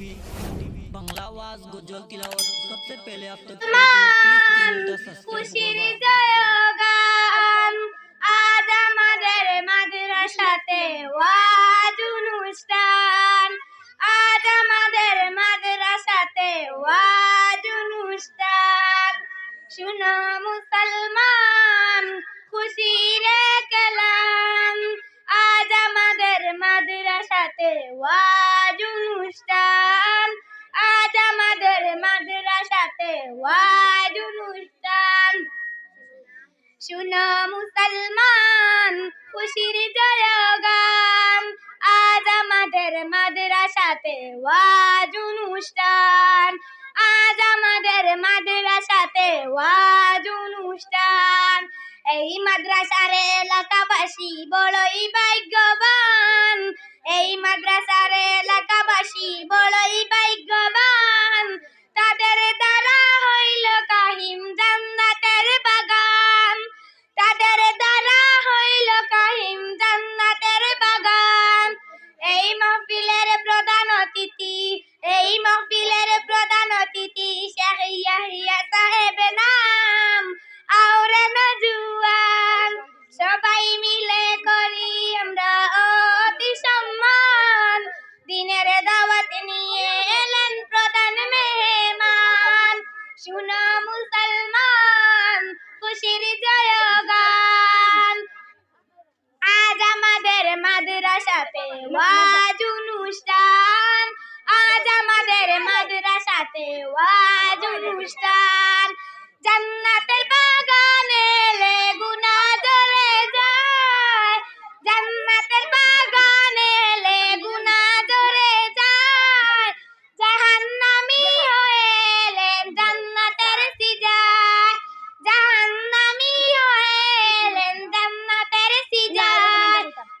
TV Bangla আওয়াজ গজল কিলাওয়াত সবচেয়ে পেলে আপ তক খুশির জয়গান আজ আমাদের মাদ্রাসাতে ওয়াজ অনুষ্ঠান। আজ আমাদের মাদ্রাসাতে ওয়াজ অনুষ্ঠান। শুনো মুসলমান খুশির কালাম। আজ আমাদের মাদ্রাসাতে ওয়াজ ওয়াজ অনুষ্ঠান শুনো মুসলমান, খুশির জয়গান। আজ আমাদের মাদ্রাসাতে ওয়াজ অনুষ্ঠান। আজ আমাদের মাদ্রাসাতে ওয়াজ অনুষ্ঠান। এই মাদ্রাসার এলাকাবাসী বড়ই ভাগ্যবান। এই মাদ্রাসার এলাকাবাসী বড়ই শুনো মুসলমান খুশির জয়গান। আজ আমাদের মাদ্রাসাতে ওয়াজ অনুষ্ঠান। আজ আমাদের মাদ্রাসাতে ওয়াজ অনুষ্ঠান।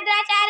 এই মাদ্রাসার